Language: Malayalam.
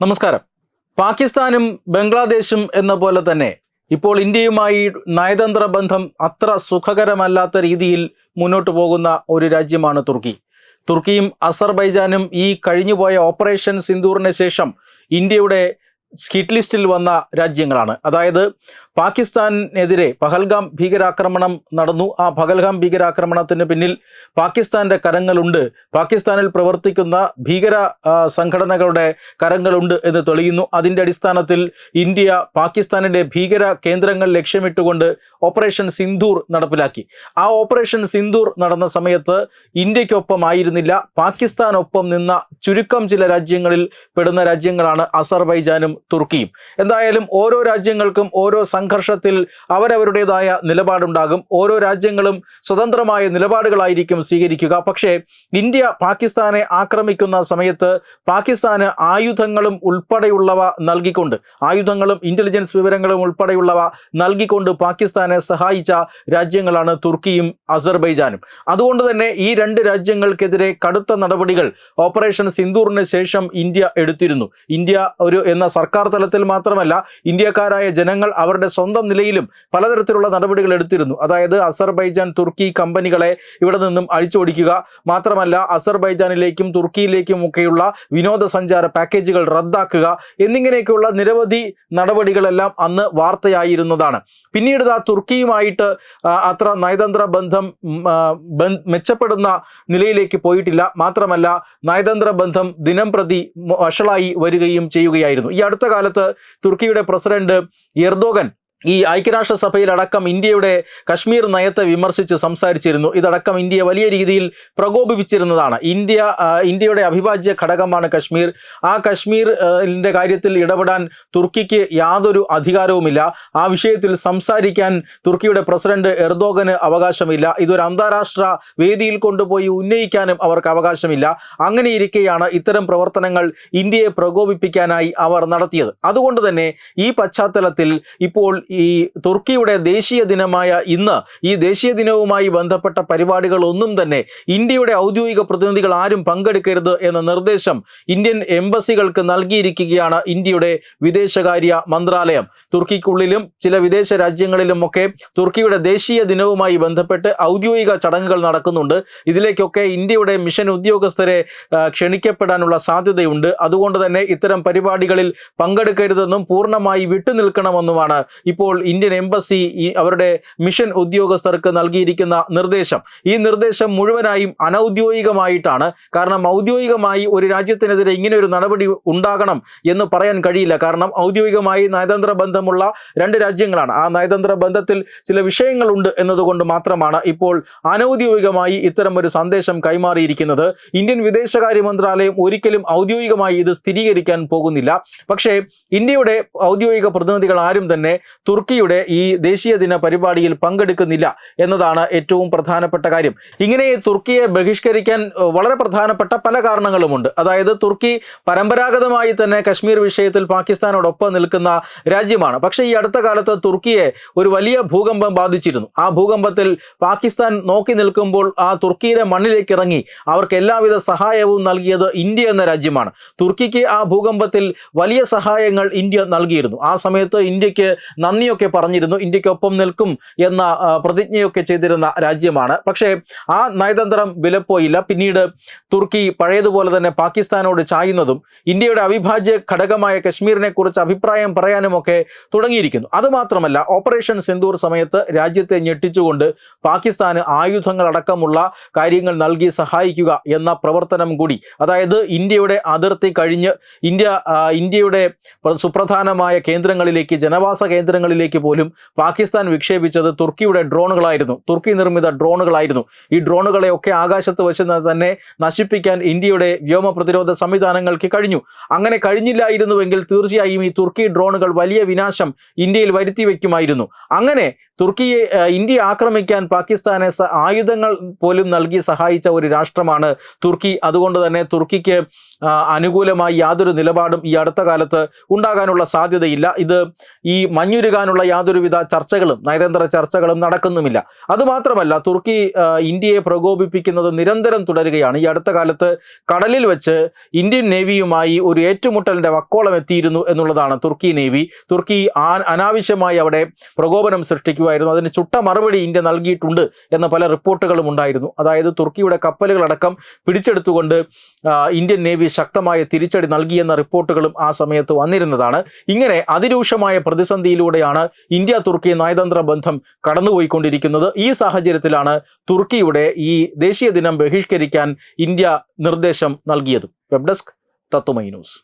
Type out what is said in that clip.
നമസ്കാരം. പാകിസ്ഥാനും ബംഗ്ലാദേശും എന്ന പോലെ തന്നെ ഇപ്പോൾ ഇന്ത്യയുമായി നയതന്ത്ര ബന്ധം അത്ര സുഖകരമല്ലാത്ത രീതിയിൽ മുന്നോട്ട് പോകുന്ന ഒരു രാജ്യമാണ് തുർക്കി. തുർക്കിയും അസർബൈജാനും ഈ കഴിഞ്ഞുപോയ ഓപ്പറേഷൻ സിന്ദൂറിന് ശേഷം ഇന്ത്യയുടെ സ്കിറ്റ് ലിസ്റ്റിൽ വന്ന രാജ്യങ്ങളാണ്. അതായത് പാകിസ്ഥാനെതിരെ പഹൽഗാം ഭീകരാക്രമണം നടന്നു. ആ പഹൽഗാം ഭീകരാക്രമണത്തിന് പിന്നിൽ പാകിസ്ഥാന്റെ കരങ്ങളുണ്ട്. പാകിസ്ഥാനിൽ പ്രവർത്തിക്കുന്ന ഭീകര സംഘടനകളുടെ കരങ്ങളുണ്ട് എന്ന് തെളിയുന്നു. അതിന്റെ അടിസ്ഥാനത്തിൽ ഇന്ത്യ പാകിസ്ഥാനിന്റെ ഭീകര കേന്ദ്രങ്ങൾ ലക്ഷ്യമിട്ടുകൊണ്ട് ഓപ്പറേഷൻ സിന്ധൂർ നടപ്പിലാക്കി. ആ ഓപ്പറേഷൻ സിന്ധൂർ നടന്ന സമയത്ത് ഇന്ത്യക്കൊപ്പമായിരുന്നില്ല പാകിസ്ഥാനൊപ്പം നിന്ന ചുരുക്കം ചില രാജ്യങ്ങളിൽ പെടുന്ന രാജ്യങ്ങളാണ് അസർബൈജാനും തുർക്കിയും. എന്തായാലും ഓരോ രാജ്യങ്ങൾക്കും ഓരോ സംഘർഷത്തിൽ അവരവരുടേതായ നിലപാടുണ്ടാകും. ഓരോ രാജ്യങ്ങളും സ്വതന്ത്രമായ നിലപാടുകളായിരിക്കും സ്വീകരിക്കുക. പക്ഷേ ഇന്ത്യ പാകിസ്ഥാനെ ആക്രമിക്കുന്ന സമയത്ത് പാകിസ്ഥാന് ആയുധങ്ങളും ഉൾപ്പെടെയുള്ളവ നൽകിക്കൊണ്ട് ആയുധങ്ങളും ഇന്റലിജൻസ് വിവരങ്ങളും ഉൾപ്പെടെയുള്ളവ നൽകിക്കൊണ്ട് പാകിസ്ഥാനെ സഹായിച്ച രാജ്യങ്ങളാണ് തുർക്കിയും അസർബൈജാനും. അതുകൊണ്ട് തന്നെ ഈ രണ്ട് രാജ്യങ്ങൾക്കെതിരെ കടുത്ത നടപടികൾ ഓപ്പറേഷൻ സിന്ദൂറിന് ശേഷം ഇന്ത്യ എടുത്തിരുന്നു. ഇന്ത്യ ഒരു എന്ന സർക്കാർ തലത്തിൽ മാത്രമല്ല ഇന്ത്യക്കാരായ ജനങ്ങൾ അവരുടെ സ്വന്തം നിലയിലും പലതരത്തിലുള്ള നടപടികൾ എടുത്തിരുന്നു. അതായത് അസർബൈജാൻ തുർക്കി കമ്പനികളെ ഇവിടെ നിന്നും അഴിച്ചോടിക്കുക മാത്രമല്ല അസർബൈജാനിലേക്കും തുർക്കിയിലേക്കും ഒക്കെയുള്ള വിനോദസഞ്ചാര പാക്കേജുകൾ റദ്ദാക്കുക എന്നിങ്ങനെയൊക്കെയുള്ള നിരവധി നടപടികളെല്ലാം അന്ന് വാർത്തയായിരുന്നതാണ്. പിന്നീട് ആ തുർക്കിയുമായിട്ട് അത്ര നയതന്ത്ര ബന്ധ- മെച്ചപ്പെടുന്ന നിലയിലേക്ക് പോയിട്ടില്ല. മാത്രമല്ല നയതന്ത്ര ബന്ധം ദിനം പ്രതി വഷളായി വരികയും ചെയ്യുകയായിരുന്നു. ഈ അടുത്ത കാലത്ത് തുർക്കിയുടെ പ്രസിഡന്റ് എർദോഗൻ ഈ ഐക്യരാഷ്ട്രസഭയിൽ അടക്കം ഇന്ത്യയുടെ കശ്മീർ നയത്തെ വിമർശിച്ച് സംസാരിച്ചിരുന്നു. ഇതടക്കം ഇന്ത്യയെ വലിയ രീതിയിൽ പ്രകോപിപ്പിച്ചിരുന്നതാണ്. ഇന്ത്യ ഇന്ത്യയുടെ അവിഭാജ്യ ഘടകമാണ് കശ്മീർ. ആ കശ്മീരിന്റെ കാര്യത്തിൽ ഇടപെടാൻ തുർക്കിക്ക് യാതൊരു അധികാരവുമില്ല. ആ വിഷയത്തിൽ സംസാരിക്കാൻ തുർക്കിയുടെ പ്രസിഡന്റ് എർദോഗന് അവകാശമില്ല. ഇതൊരു അന്താരാഷ്ട്ര വേദിയിൽ കൊണ്ടുപോയി ഉന്നയിക്കാനും അവർക്ക് അവകാശമില്ല. അങ്ങനെ ഇരിക്കെയാണ് ഇത്തരം പ്രവർത്തനങ്ങൾ ഇന്ത്യയെ പ്രകോപിപ്പിക്കാനായി അവർ നടത്തിയത്. അതുകൊണ്ട് തന്നെ ഈ പശ്ചാത്തലത്തിൽ ഇപ്പോൾ ഈ തുർക്കിയുടെ ദേശീയ ദിനമായ ഇന്ന് ഈ ദേശീയ ദിനവുമായി ബന്ധപ്പെട്ട പരിപാടികളൊന്നും തന്നെ ഇന്ത്യയുടെ ഔദ്യോഗിക പ്രതിനിധികൾ ആരും പങ്കെടുക്കരുത് എന്ന നിർദ്ദേശം ഇന്ത്യൻ എംബസികൾക്ക് നൽകിയിരിക്കുകയാണ് ഇന്ത്യയുടെ വിദേശകാര്യ മന്ത്രാലയം. തുർക്കിക്കുള്ളിലും ചില വിദേശ രാജ്യങ്ങളിലുമൊക്കെ തുർക്കിയുടെ ദേശീയ ദിനവുമായി ബന്ധപ്പെട്ട് ഔദ്യോഗിക ചടങ്ങുകൾ നടക്കുന്നുണ്ട്. ഇതിലേക്കൊക്കെ ഇന്ത്യയുടെ മിഷൻ ഉദ്യോഗസ്ഥരെ ക്ഷണിക്കപ്പെടാനുള്ള സാധ്യതയുണ്ട്. അതുകൊണ്ട് തന്നെ ഇത്തരം പരിപാടികളിൽ പങ്കെടുക്കരുതെന്നും പൂർണമായി വിട്ടുനിൽക്കണമെന്നുമാണ് ഇപ്പോൾ ഇന്ത്യൻ എംബസി അവരുടെ മിഷൻ ഉദ്യോഗസ്ഥർക്ക് നൽകിയിരിക്കുന്ന നിർദ്ദേശം. ഈ നിർദ്ദേശം മുഴുവനായും അനൗദ്യോഗികമായിട്ടാണ്. കാരണം ഔദ്യോഗികമായി ഒരു രാജ്യത്തിനെതിരെ ഇങ്ങനെ ഒരു നടപടി ഉണ്ടാകണം എന്ന് പറയാൻ കഴിയില്ല. കാരണം ഔദ്യോഗികമായി നയതന്ത്ര ബന്ധമുള്ള രണ്ട് രാജ്യങ്ങളാണ്. ആ നയതന്ത്ര ബന്ധത്തിൽ ചില വിഷയങ്ങളുണ്ട് എന്നതുകൊണ്ട് മാത്രമാണ് ഇപ്പോൾ അനൗദ്യോഗികമായി ഇത്തരം ഒരു സന്ദേശം കൈമാറിയിരിക്കുന്നത്. ഇന്ത്യൻ വിദേശകാര്യ മന്ത്രാലയം ഒരിക്കലും ഔദ്യോഗികമായി ഇത് സ്ഥിരീകരിക്കാൻ പോകുന്നില്ല. പക്ഷേ ഇന്ത്യയുടെ ഔദ്യോഗിക പ്രതിനിധികൾ ആരും തന്നെ തുർക്കിയുടെ ഈ ദേശീയ ദിന പരിപാടിയിൽ പങ്കെടുക്കുന്നില്ല എന്നതാണ് ഏറ്റവും പ്രധാനപ്പെട്ട കാര്യം. ഇങ്ങനെ തുർക്കിയെ ബഹിഷ്കരിക്കാൻ വളരെ പ്രധാനപ്പെട്ട പല കാരണങ്ങളുമുണ്ട്. അതായത് തുർക്കി പരമ്പരാഗതമായി തന്നെ കശ്മീർ വിഷയത്തിൽ പാകിസ്ഥാനോടൊപ്പം നിൽക്കുന്ന രാജ്യമാണ്. പക്ഷേ ഈ അടുത്ത കാലത്ത് തുർക്കിയെ ഒരു വലിയ ഭൂകമ്പം ബാധിച്ചിരുന്നു. ആ ഭൂകമ്പത്തിൽ പാകിസ്ഥാൻ നോക്കി നിൽക്കുമ്പോൾ ആ തുർക്കിയുടെ മണ്ണിലേക്ക് ഇറങ്ങി അവർക്ക് എല്ലാവിധ സഹായവും നൽകിയത് ഇന്ത്യ എന്ന രാജ്യമാണ്. തുർക്കിക്ക് ആ ഭൂകമ്പത്തിൽ വലിയ സഹായങ്ങൾ ഇന്ത്യ നൽകിയിരുന്നു. ആ സമയത്ത് ഇന്ത്യയ്ക്ക് നന്ദിയൊക്കെ പറഞ്ഞിരുന്നു ഇന്ത്യക്കൊപ്പം നിൽക്കും എന്ന പ്രതിജ്ഞയൊക്കെ ചെയ്തിരുന്ന രാജ്യമാണ്. പക്ഷേ ആ നയതന്ത്രം വിലപ്പോയില്ല. പിന്നീട് തുർക്കി പഴയതുപോലെ തന്നെ പാകിസ്ഥാനോട് ചായുന്നതും ഇന്ത്യയുടെ അവിഭാജ്യ ഘടകമായ കശ്മീരിനെ കുറിച്ച് അഭിപ്രായം പറയാനുമൊക്കെ തുടങ്ങിയിരിക്കുന്നു. അതുമാത്രമല്ല ഓപ്പറേഷൻ സിന്ദൂർ സമയത്ത് രാജ്യത്തെ ഞെട്ടിച്ചുകൊണ്ട് പാകിസ്ഥാന് ആയുധങ്ങളടക്കമുള്ള കാര്യങ്ങൾ നൽകി സഹായിക്കുക എന്ന പ്രവർത്തനം കൂടി അതായത് ഇന്ത്യയുടെ അതിർത്തി കഴിഞ്ഞ് ഇന്ത്യ ഇന്ത്യയുടെ സുപ്രധാനമായ കേന്ദ്രങ്ങളിലേക്ക് ജനവാസ കേന്ദ്രങ്ങളിലേക്ക് പോലും പാകിസ്ഥാൻ വിക്ഷേപിച്ചത് തുർക്കിയുടെ ഡ്രോണുകളായിരുന്നു. തുർക്കി നിർമ്മിത ഡ്രോണുകളായിരുന്നു. ഈ ഡ്രോണുകളെയൊക്കെ ആകാശത്ത് വെച്ച് തന്നെ നശിപ്പിക്കാൻ ഇന്ത്യയുടെ വ്യോമ പ്രതിരോധ സംവിധാനങ്ങൾക്ക് കഴിഞ്ഞു. അങ്ങനെ കഴിഞ്ഞില്ലായിരുന്നുവെങ്കിൽ തീർച്ചയായും ഈ തുർക്കി ഡ്രോണുകൾ വലിയ വിനാശം ഇന്ത്യയിൽ വരുത്തി വയ്ക്കുമായിരുന്നു. അങ്ങനെ തുർക്കിയെ ഇന്ത്യ ആക്രമിക്കാൻ പാകിസ്ഥാനെ ആയുധങ്ങൾ പോലും നൽകി സഹായിച്ച ഒരു രാഷ്ട്രമാണ് തുർക്കി. അതുകൊണ്ട് തന്നെ തുർക്കിക്ക് അനുകൂലമായി യാതൊരു നിലപാടും ഈ അടുത്ത കാലത്ത് ഉണ്ടാകാനുള്ള സാധ്യതയില്ല. ഇത് ഈ മഞ്ഞുരുകാനുള്ള യാതൊരുവിധ ചർച്ചകളും നയതന്ത്ര ചർച്ചകളും നടക്കുന്നുമില്ല. അതുമാത്രമല്ല തുർക്കി ഇന്ത്യയെ പ്രകോപിപ്പിക്കുന്നത് നിരന്തരം തുടരുകയാണ്. ഈ അടുത്ത കാലത്ത് കടലിൽ വെച്ച് ഇന്ത്യൻ നേവിയുമായി ഒരു ഏറ്റുമുട്ടലിന്റെ വക്കോളം എത്തിയിരുന്നു എന്നുള്ളതാണ് തുർക്കി നേവി. തുർക്കി അനാവശ്യമായി അവിടെ പ്രകോപനം സൃഷ്ടിക്കുമായിരുന്നു അതിന് ചുട്ട മറുപടി ഇന്ത്യ നൽകിയിട്ടുണ്ട് എന്ന പല റിപ്പോർട്ടുകളും ഉണ്ടായിരുന്നു. അതായത് തുർക്കിയുടെ കപ്പലുകളടക്കം പിടിച്ചെടുത്തുകൊണ്ട് ഇന്ത്യൻ നേവി ശക്തമായ തിരിച്ചടി നൽകിയെന്ന റിപ്പോർട്ടുകളും ആ സമയത്ത് വന്നിരുന്നതാണ്. ഇങ്ങനെ അതിരൂക്ഷമായ പ്രതിസന്ധിയിലൂടെയാണ് ഇന്ത്യ തുർക്കി നയതന്ത്ര ബന്ധം കടന്നുപോയിക്കൊണ്ടിരിക്കുന്നത്. ഈ സാഹചര്യത്തിലാണ് തുർക്കിയുടെ ഈ ദേശീയ ദിനം ബഹിഷ്കരിക്കാൻ ഇന്ത്യ നിർദ്ദേശം നൽകിയത്. വെബ് ഡെസ്ക് തത്തുമൈ ന്യൂസ്.